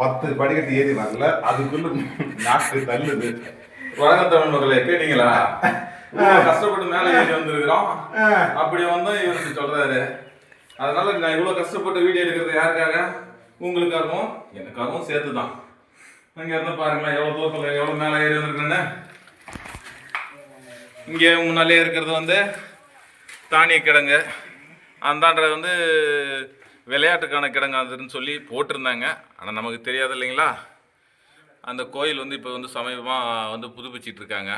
பத்து படிக்கட்டு ஏறி வரல. அதுக்குள்ள நாக்கு தள்ளுது. வணக்கம் தமிழ் மக்களே கேட்டீங்களா? கஷ்டப்பட்டு மேல ஏறி வந்திருக்கிறோம். அப்படி வந்து இவருக்கு சொல்றாரு. அதனால நான் இவ்வளவு கஷ்டப்பட்டு வீடியோ எடுக்கிறது யாருக்காக? உங்களுக்காகவும் எனக்காகவும் சேர்த்து தான் இங்க இருந்து பாருங்களேன் எவ்வளவு தூரத்துல எவ்வளவு மேல ஏறி வந்திருக்கேன்னு இங்கே முன்னாலே இருக்கிறது வந்து தானிய கிழங்கு அந்தாண்ட வந்து விளையாட்டுக்கான கிடங்காதுன்னு அதுன்னு சொல்லி போட்டிருந்தாங்க. ஆனால் நமக்கு தெரியாது இல்லைங்களா? அந்த கோயில் வந்து இப்போ வந்து சமீபமாக வந்து புதுப்பிச்சிட்டு இருக்காங்க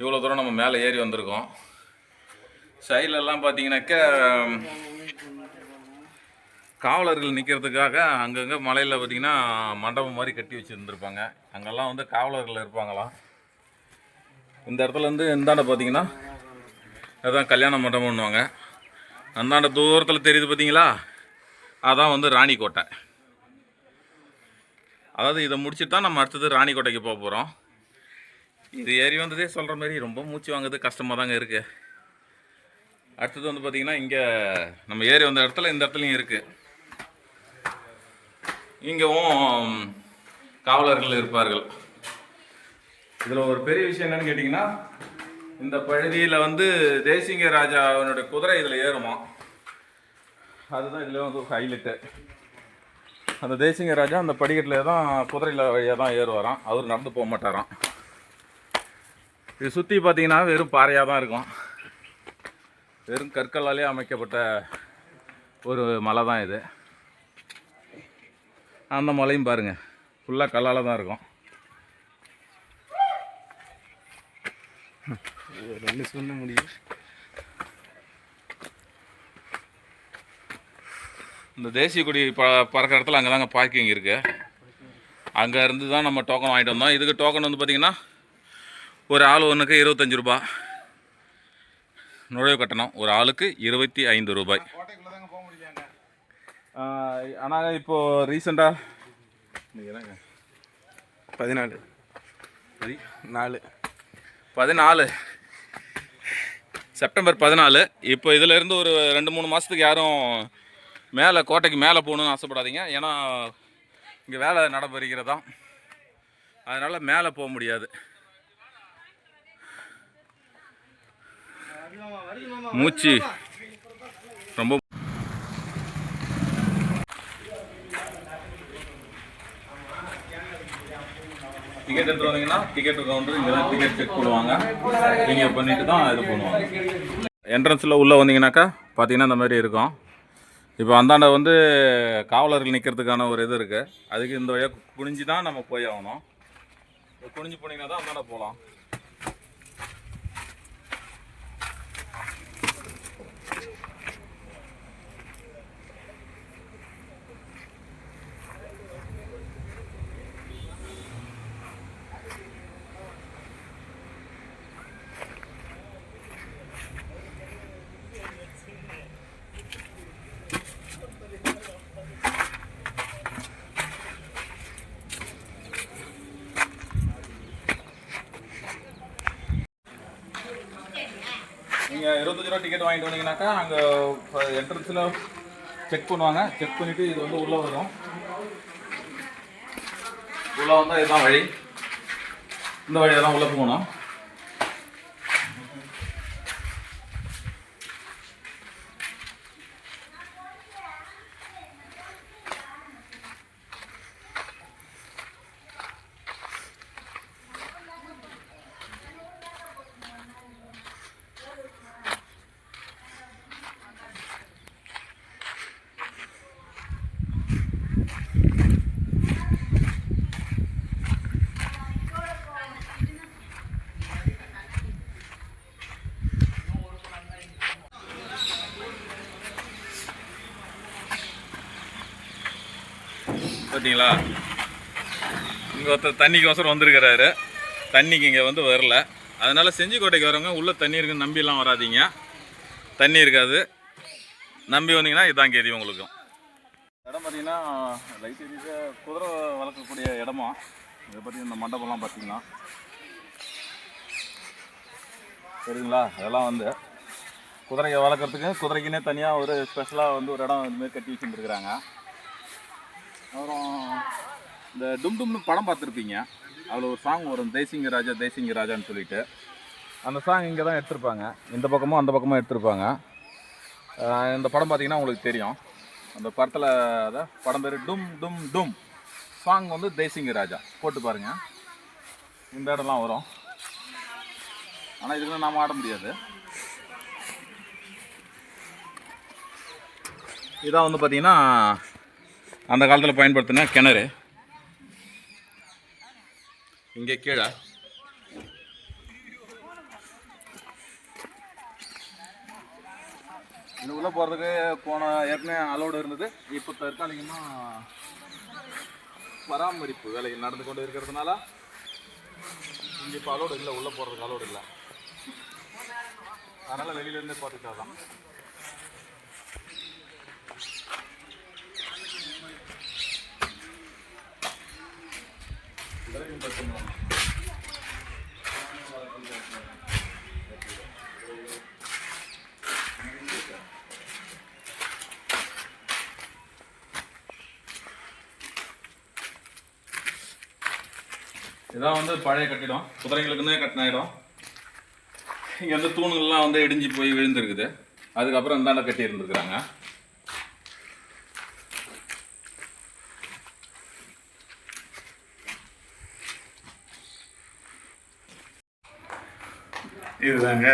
இவ்வளோ தூரம் நம்ம மேலே ஏறி வந்திருக்கோம். சைட்லலாம் பார்த்தீங்கன்னாக்க காவலர்கள் நிற்கிறதுக்காக அங்கங்கே மலையில் பார்த்தீங்கன்னா மண்டபம் மாதிரி கட்டி வச்சுருந்துருப்பாங்க. அங்கெல்லாம் வந்து காவலர்கள் இருப்பாங்களாம். இந்த இடத்துல இருந்து இந்தாண்ட பார்த்தீங்கன்னா அதுதான் கல்யாண மண்டபம்னுவாங்க. அந்தாண்ட தூரத்தில் தெரியுது பார்த்தீங்களா அதான் வந்து ராணிக்கோட்டை. அதாவது இதை முடிச்சுட்டு தான் நம்ம அடுத்தது ராணிக்கோட்டைக்கு போக போகிறோம் இது ஏறி வந்ததே சொல்கிற மாதிரி ரொம்ப மூச்சு வாங்குது கஷ்டமாக தாங்க இருக்குது அடுத்தது வந்து பார்த்திங்கன்னா இங்கே நம்ம ஏறி வந்த இடத்துல இந்த இடத்துலையும் இருக்குது இங்கேவும் காவலர்கள் இருப்பார்கள். இதில் ஒரு பெரிய விஷயம் என்னன்னு கேட்டிங்கன்னா இந்த பகுதியில் வந்து தேசிங்க ராஜா அவனுடைய குதிரை இதில் ஏறுமா. அதுதான் இதில் வந்து ஹைலைட்டு அந்த தேசிங்க ராஜா அந்த படிக்கட்டில் தான் குதிரையில் வழியாக தான் ஏறுவாராம். அவர் நடந்து போக மாட்டாராம். இது சுற்றி பார்த்தீங்கன்னா வெறும் பாறையாக தான் இருக்கும். வெறும் கற்களாலே அமைக்கப்பட்ட ஒரு மலை தான் இது. அந்த மலையும் பாருங்கள் ஃபுல்லாக கல்லால் தான் இருக்கும். ரெண்டு சொல்ல முடியும். இந்த தேசிய கொடி ப பறக்கிற இடத்துல அங்கே தாங்க பார்க்கிங் இருக்குது அங்கே இருந்து தான் நம்ம டோக்கன் வாங்கிட்டு வந்தோம். இதுக்கு டோக்கன் வந்து பார்த்திங்கன்னா ஒரு ஆள் ஒன்றுக்கு இருபத்தஞ்சி ரூபா. நுழைவு கட்டணம் ஒரு ஆளுக்கு இருபத்தி ஐந்து ரூபாய். ஆனால் இப்போது ரீசெண்டாக என்னங்க? பதினாலு. சரி. நாலு. பதினாலு. செப்டம்பர் பதினாலு. இப்போ இதில் இருந்து ஒரு ரெண்டு மூணு மாதத்துக்கு யாரும் மேலே கோட்டைக்கு மேலே போகணுன்னு ஆசைப்படாதீங்க. ஏன்னா இங்கே வேலை நடைபெறுகிறதா. அதனால் மேலே போக முடியாது. மூச்சு. ரொம்ப டிக்கெட் எடுத்து வந்தீங்கன்னா டிக்கெட் கவுண்டர் இங்கே தான் டிக்கெட் செக் பண்ணுவாங்க நீங்கள் பண்ணிட்டு தான் இது பண்ணுவாங்க. என்ட்ரன்ஸில் உள்ளே வந்தீங்கன்னாக்கா பார்த்தீங்கன்னா இந்த மாதிரி இருக்கும். இப்போ அந்தாண்ட வந்து காவலர்கள் நிற்கிறதுக்கான ஒரு இது இருக்குது அதுக்கு இந்த வழியாக குனிஞ்சு தான் நம்ம போய் ஆகணும். குனிஞ்சு போனீங்கன்னா தான் அந்தாண்ட போகலாம் நீங்கள் இருபத்தஞ்சு ரூபா டிக்கெட் வாங்கிட்டு வந்தீங்கன்னாக்கா அங்கே என்ட்ரன்ஸில் செக் பண்ணுவாங்க. செக் பண்ணிவிட்டு இது வந்து உள்ளே வரும். உள்ளே வந்தால் இதுதான் வழி. இந்த வழியெல்லாம் உள்ளே போகணும். பார்த்தீங்களா? இங்கே ஒருத்தர் தண்ணிக்கு ஒசரம் வந்திருக்கிறாரு. தண்ணிக்கு இங்கே வந்து வரல. அதனால் செஞ்சிக்கோட்டைக்கு வரவங்க உள்ளே தண்ணி இருக்குன்னு நம்பிலாம் வராதீங்க. தண்ணி இருக்காது. நம்பி வந்தீங்கன்னா இதான் கேதி உங்களுக்கும் இடம் பார்த்தீங்கன்னா லைட் எரியுது குதிரை வளர்க்கக்கூடிய இடமா? இதை பார்த்தீங்கன்னா இந்த மண்டபம்லாம் பார்த்தீங்கன்னா சரிங்களா அதெல்லாம் வந்து குதிரையை வளர்க்குறதுக்கு குதிரைக்குன்னே தனியாக ஒரு ஸ்பெஷலாக வந்து ஒரு இடம் இதுமாரி கட்டி வச்சுருக்குறாங்க அப்புறம் இந்த டும் டும்னு படம் பார்த்துருப்பீங்க. அதில் ஒரு சாங் வரும் தேசிங்க ராஜா தேசிங்க ராஜான்னு சொல்லிட்டு. அந்த சாங் இங்கே தான் எடுத்திருப்பாங்க. இந்த பக்கமும் அந்த பக்கமும் எடுத்திருப்பாங்க. இந்த படம் பார்த்தீங்கன்னா உங்களுக்கு தெரியும். அந்த படத்தில் அதான் படம் பேர் டும் டும் டும். சாங் வந்து தேசிங்க ராஜா போட்டு பாருங்கள் இந்த இடம்லாம் வரும். ஆனால் இதுக்கு நாம் ஆட முடியாது. இதான் வந்து பார்த்தீங்கன்னா அந்த காலத்தில் பயன்படுத்தின கிணறு. இங்கே கீழே. இது உள்ளே போகிறதுக்கு போன ஏற்கனவே அலோடு இருந்தது. இப்போ தற்காலிகமாக பராமரிப்பு வேலை நடந்து கொண்டு இருக்கிறதுனால இங்கே இப்போ அலோடு இல்லை உள்ளே போகிறதுக்கு அலோடு இல்லை. அதனால் வெளியிலேருந்தே பார்த்துட்டா தான் இதான் வந்து பழைய கட்டிடம். குதிரைங்களுக்குன்னே கட்டின இடம். இங்கே வந்து தூணுகள்லாம் வந்து இடிஞ்சு போய் விழுந்துருக்குது. அதுக்கப்புறம் இந்தாண்ட கட்டி இருந்துருக்குறாங்க இதுதாங்க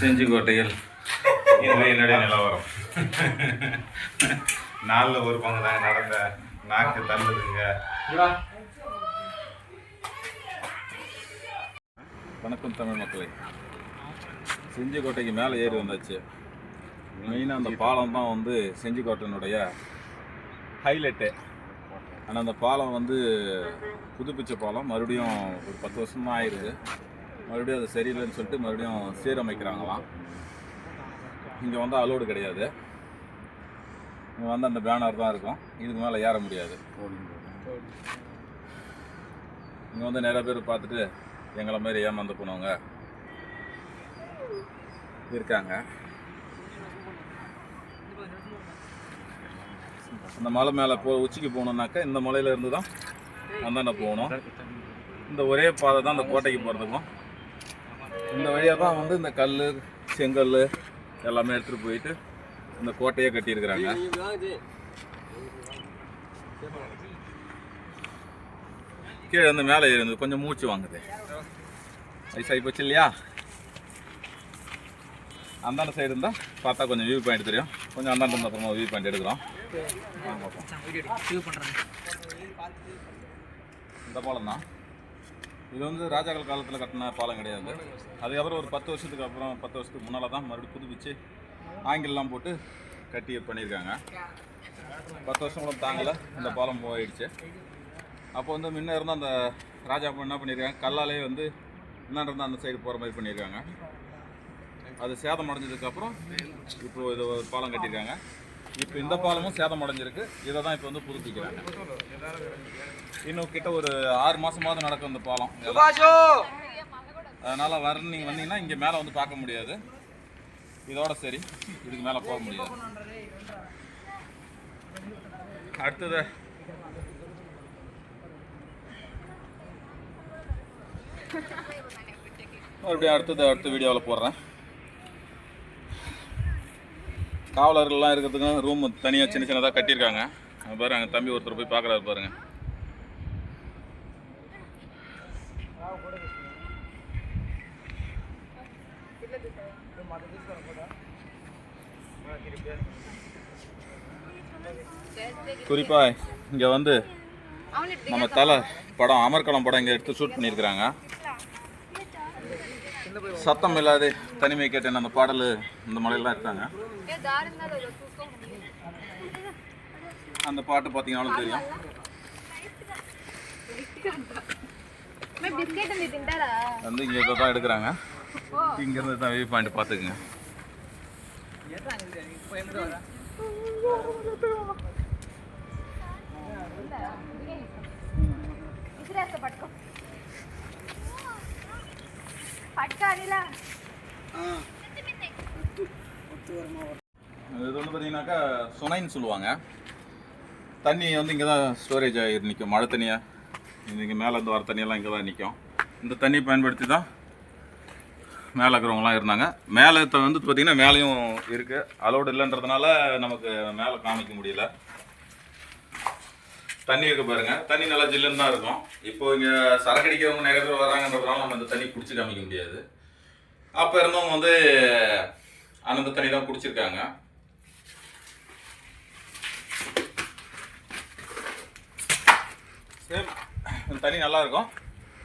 செஞ்சிக்கோட்டையில் இது என்னுடைய நிலவரம். நாலில் ஒரு பங்கு தாங்க நடந்த நாக்கு தள்ளுதுங்க. வணக்கம் தமிழ் மக்களே. செஞ்சிக்கோட்டைக்கு மேலே ஏறி வந்தாச்சு. மெயினாக அந்த பாலம் தான் வந்து செஞ்சிக்கோட்டையினுடைய ஹைலைட்டு ஆனால் அந்த பாலம் வந்து புதுப்பிச்ச பாலம். மறுபடியும் ஒரு பத்து வருஷம் தான் ஆயிடுது மறுபடியும் அது சரியில்லைன்னு சொல்லிட்டு மறுபடியும் சீரமைக்கிறாங்களாம். இங்கே வந்தால் அலோடு கிடையாது. இங்கே வந்து அந்த பேனர் தான் இருக்கும். இதுக்கு மேலே ஏற முடியாது. இங்கே வந்து நிறைய பேர் பார்த்துட்டு எங்களை மாதிரி ஏமாந்து போனவங்க இருக்காங்க. அந்த மலை மேலே போ உச்சிக்கு போகணுன்னாக்கா இந்த மலையில இருந்து தான் அந்தாண்ட போகணும். இந்த ஒரே பாதை தான் அந்த கோட்டைக்கு போகிறதுக்கும் இந்த வழியாக தான் வந்து இந்த கல் செங்கல் எல்லாமே எடுத்துகிட்டு போயிட்டு இந்த கோட்டையே கட்டியிருக்கிறாங்க. கீழே வந்து மேலே இருந்து கொஞ்சம் மூச்சு வாங்குது. வயசாகி போச்சு இல்லையா? அந்தாண்ட சைடு இருந்தால் பார்த்தா கொஞ்சம் வியூ பாயிண்ட் தெரியும். கொஞ்சம் அந்தாண்ட இருந்த அப்புறமா வியூ பாயிண்ட் எடுக்கிறோம். இந்த பாலம் தான் இது வந்து ராஜாக்கள் காலத்தில் கட்டின பாலம் கிடையாது. அதுக்கப்புறம் ஒரு பத்து வருஷத்துக்கு அப்புறம் பத்து வருஷத்துக்கு முன்னால் தான் மறுபடியும் புதுப்பிச்சு ஆங்கிலெலாம் போட்டு கட்டி பண்ணியிருக்காங்க. பத்து வருஷம் கூட தாங்கலை இந்த பாலம் போயிடுச்சு. அப்போ வந்து முன்ன இருந்தால் அந்த ராஜா அப்பா என்ன பண்ணியிருக்காங்க கல்லாலே வந்து முன்னாடி இருந்தால் அந்த சைடு போகிற மாதிரி பண்ணியிருக்காங்க. அது சேதம் அடைஞ்சதுக்கப்புறம் இப்போ இது ஒரு பாலம் கட்டியிருக்காங்க. இப்போ இந்த பாலமும் சேதம் அடைஞ்சிருக்கு இதை தான் இப்போ வந்து புதுப்பிக்கிறாங்க. இன்னும் கிட்ட ஒரு ஆறு மாதமாவது நடக்கும் இந்த பாலம். அதனால் வர நீங்கள் வந்தீங்கன்னா இங்கே மேலே வந்து பார்க்க முடியாது. இதோட சரி. இதுக்கு மேலே போக முடியாது. அடுத்தது. மறுபடியும் அடுத்தது அடுத்த வீடியோவில் போடுறேன். காவலர்கள்லாம் இருக்கிறதுக்கு ரூம் தனியாக சின்ன சின்னதாக கட்டியிருக்காங்க. பாரு அங்கே தம்பி ஒருத்தர் போய் பார்க்குறாரு பாருங்க. குறிப்பாக இங்கே வந்து நம்ம தலை படம் அமர்கலம் படம் இங்கே எடுத்து ஷூட் பண்ணியிருக்கிறாங்க. சத்தம் இல்லாத தனிமை கேட்டேன். அந்த பாடல் இந்த மலையெல்லாம் இருக்காங்க. அந்த பாட்டு பார்த்தீங்கன்னாலும் தெரியும். வந்து இங்கே தான் எடுக்கிறாங்க. இங்கேருந்து தான் வியூ பாயிண்ட் பார்த்துக்குங்க பட்காரில இது வந்து பார்த்தீங்கன்னாக்கா சுனைன்னு சொல்லுவாங்க. தண்ணி வந்து இங்கே தான் ஸ்டோரேஜ் ஆகி நிற்கும் மழை தண்ணியாக இங்கே மேலே இருந்து வர தண்ணியெல்லாம் இங்கே தான் நிற்கும் இந்த தண்ணியை பயன்படுத்தி தான் மேலே இருக்கிறவங்களாம் இருந்தாங்க. மேலே வந்து பார்த்திங்கன்னா மேலேயும் இருக்குது அலோடு இல்லைன்றதுனால நமக்கு மேலே காமிக்க முடியல. தண்ணி இருக்க பாருங்க. தண்ணி நல்லா ஜில்லுன்னு தான் இருக்கும். இப்போ இங்கே சரக்கடிக்கிறவங்க நிறைய பேர் வராங்கன்றதுனால நம்ம இந்த தண்ணி பிடிச்சி காமிக்க முடியாது. அப்போ இருந்தவங்க வந்து அனந்த தண்ணி தான் குடிச்சிருக்காங்க சரி தண்ணி நல்லா இருக்கும்.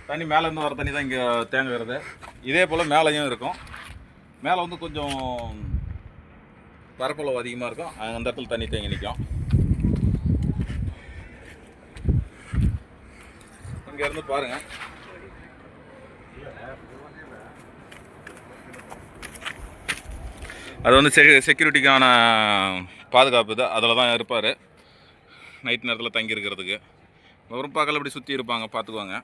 தண்ணி மேலேருந்து வர தண்ணி தான் இங்கே தேங்குறது இதே போல் மேலேயும் இருக்கும். மேலே வந்து கொஞ்சம் பரப்பளவு அதிகமாக இருக்கும். அந்த இடத்துல தண்ணி தேங்கி நிற்கும் இங்கேருந்து இருந்து அது வந்து செ செக்யூரிட்டிக்கான பாதுகாப்பு இது அதில் தான் இருப்பார். நைட் நேரத்தில் தங்கியிருக்கிறதுக்கு. இருக்கிறதுக்கு பார்க்கல பகல் அப்படி சுற்றி இருப்பாங்க பார்த்துக்குவாங்க.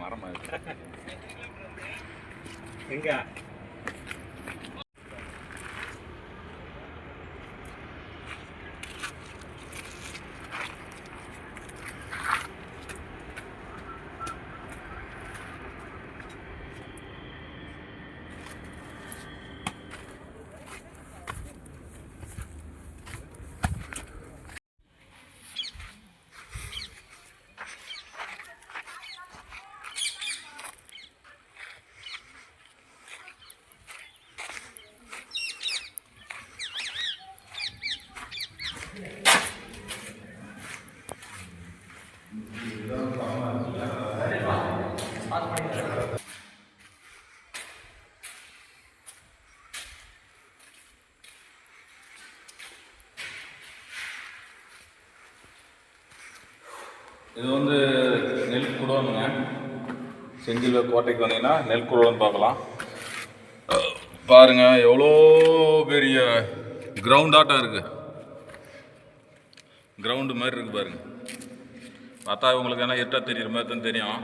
மரமாக இருக்கு. இது வந்து நெல் குடோனுங்க. செஞ்சில் கோட்டைக்கு வந்தீங்கன்னா நெல் குடோன்னு பார்க்கலாம். பாருங்கள் பாருங்க எவ்வளோ பெரிய கிரவுண்டாட்டம் இருக்குது இருக்கு. கிரவுண்டு மாதிரி இருக்கு பாருங்க. பார்த்தா உங்களுக்கு என்ன இருட்டா தெரியுற மாதிரி தான் தெரியும்.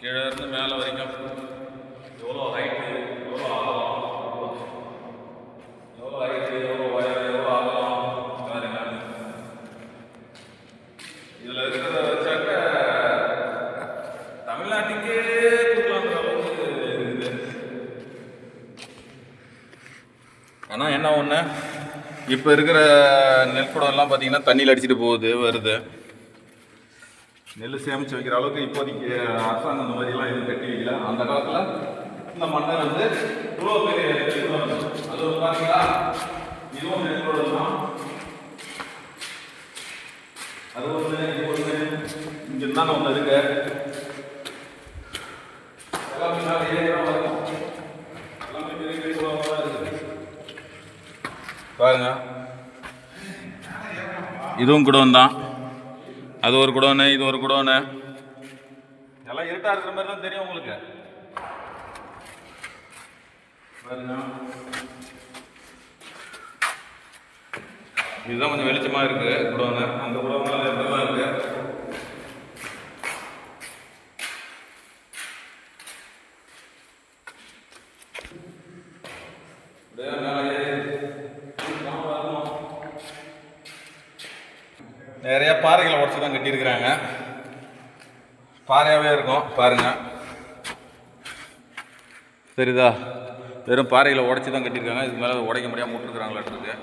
கீழே இருந்து மேலே வரைக்கும் எவ்வளோ ஹைட்டு எவ்வளோ ஆகலாம் எவ்வளோ ஹைட்டு எவ்வளோ உயரம் எவ்வளோ ஆகலாம் பாருங்க இதுல இருக்கிறத வச்சாக்க தமிழ்நாட்டுக்கே கொடுக்கலான்ற அளவுக்கு இருக்குது ஆனால் என்ன ஒன்று இப்போ இருக்கிற நெல் குடம்லாம் பார்த்தீங்கன்னா தண்ணியில் அடிச்சுட்டு போகுது வருது. நெல் சேமித்து வைக்கிற அளவுக்கு இப்போதைக்கு அரசாங்கம் அந்த மாதிரிலாம் எதுவும் கட்டி வைக்கல. அந்த காலத்தில் இந்த மண்ணை வந்து இவ்வளோ பெரிய அது ஒரு பார்த்தீங்களா இதுவும் நெல் குடம் தான். அது ஒன்று இது ஒன்று இங்கே இருந்தாலும் ஒன்று இருக்கு. எல்லாமே வரும் எல்லாமே பெரிய பெரிய குளமாக தான் இருக்குது பாருங்க இதுவும் குடோன் தான் அது ஒரு குடோனு இது ஒரு குடோனு. எல்லாம் இருட்டா இருக்கிற மாதிரி தான் தெரியும் உங்களுக்கு. இதுதான் கொஞ்சம் வெளிச்சமாக இருக்குது குடோனு. அந்த குடோன்ல இருக்குது இருக்கு அப்படியே மேலே ஏறி நிறைய பாறைகளை உடச்சி தான் கட்டியிருக்கிறாங்க. பாறையாகவே இருக்கும் பாருங்க. சரிதா. வெறும் பாறையில் உடச்சி தான் கட்டியிருக்காங்க. இதுக்கு மேலே உடைக்க முடியாமல் விட்டுருக்குறாங்களாட்டுருக்கு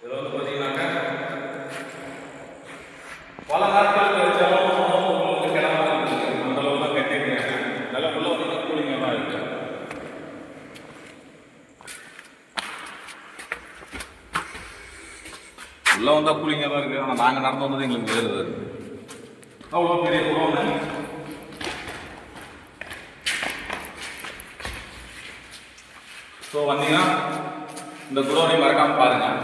இதில் வந்து பார்த்தீங்கன்னாக்க பல நாட்களுக்கு வச்சாலும் உங்களுக்கு கிடமா இருக்குது அந்த அளவு தான் கட்டியிருக்காங்க நல்லா உள்ள வந்து கூலிங்காக தான் இருக்கு உள்ள வந்தால் கூலிங்காக தான் இருக்குது ஆனால் நாங்கள் நடந்து வந்தது எங்களுக்கு வேறுது அவ்வளோ பெரிய குளம் ஸோ வந்தீங்கன்னா இந்த குளோனை மறக்காமல் பாருங்கள்